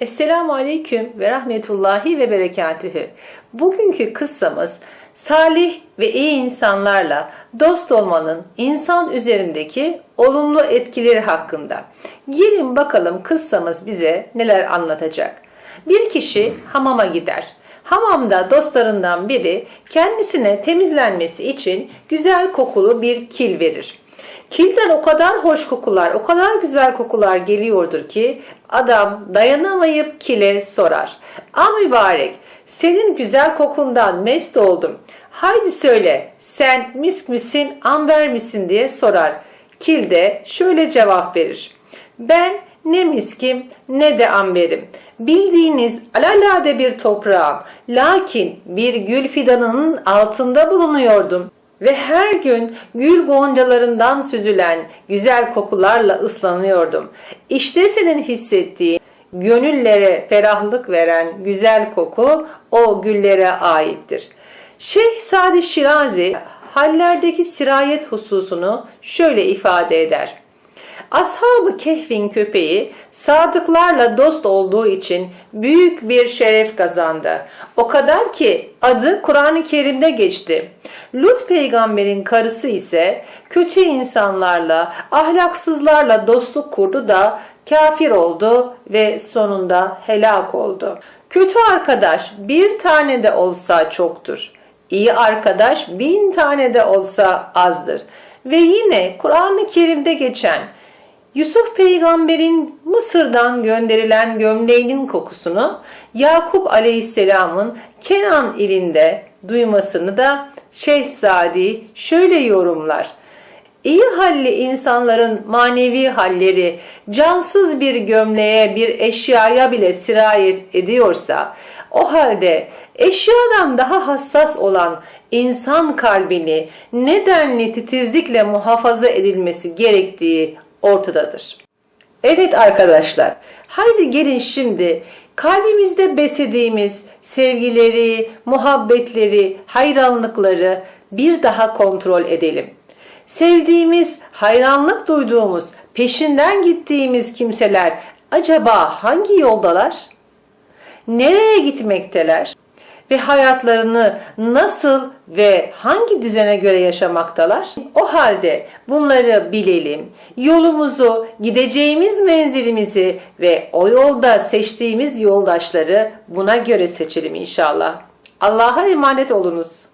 Esselamu Aleyküm ve Rahmetullahi ve Berekatühü. Bugünkü kıssamız salih ve iyi insanlarla dost olmanın insan üzerindeki olumlu etkileri hakkında. Gelin bakalım kıssamız bize neler anlatacak. Bir kişi hamama gider. Hamamda dostlarından biri kendisine temizlenmesi için güzel kokulu bir kil verir. Kilden o kadar hoş kokular, o kadar güzel kokular geliyordur ki adam dayanamayıp kile sorar. Aa mübarek, senin güzel kokundan mest oldum. Haydi söyle, sen misk misin, amber misin diye sorar. Kil de şöyle cevap verir. Ben ne miskim ne de amberim. Bildiğiniz alalade bir toprağım. Lakin bir gül fidanının altında bulunuyordum ve her gün gül goncalarından süzülen güzel kokularla ıslanıyordum. İşte senin hissettiğin gönüllere ferahlık veren güzel koku o güllere aittir. Şeyh Sadi Şirazi hallerdeki sirayet hususunu şöyle ifade eder. Ashab-ı Kehf'in köpeği sadıklarla dost olduğu için büyük bir şeref kazandı. O kadar ki adı Kur'an-ı Kerim'de geçti. Lut peygamberin karısı ise kötü insanlarla, ahlaksızlarla dostluk kurdu da kafir oldu ve sonunda helak oldu. Kötü arkadaş bir tane de olsa çoktur. İyi arkadaş bin tane de olsa azdır. Ve yine Kur'an-ı Kerim'de geçen Yusuf peygamberin Mısır'dan gönderilen gömleğinin kokusunu Yakup aleyhisselamın Kenan ilinde duymasını da Şehzadi şöyle yorumlar. İyi halli insanların manevi halleri cansız bir gömleğe bir eşyaya bile sirayet ediyorsa o halde eşyadan daha hassas olan insan kalbini nedenli titizlikle muhafaza edilmesi gerektiği ortadadır. Evet arkadaşlar, haydi gelin şimdi kalbimizde beslediğimiz sevgileri, muhabbetleri, hayranlıkları bir daha kontrol edelim. Sevdiğimiz, hayranlık duyduğumuz, peşinden gittiğimiz kimseler acaba hangi yoldalar? Nereye gitmekteler? Ve hayatlarını nasıl ve hangi düzene göre yaşamaktalar? O halde bunları bilelim. Yolumuzu, gideceğimiz menzilimizi ve o yolda seçtiğimiz yoldaşları buna göre seçelim inşallah. Allah'a emanet olunuz.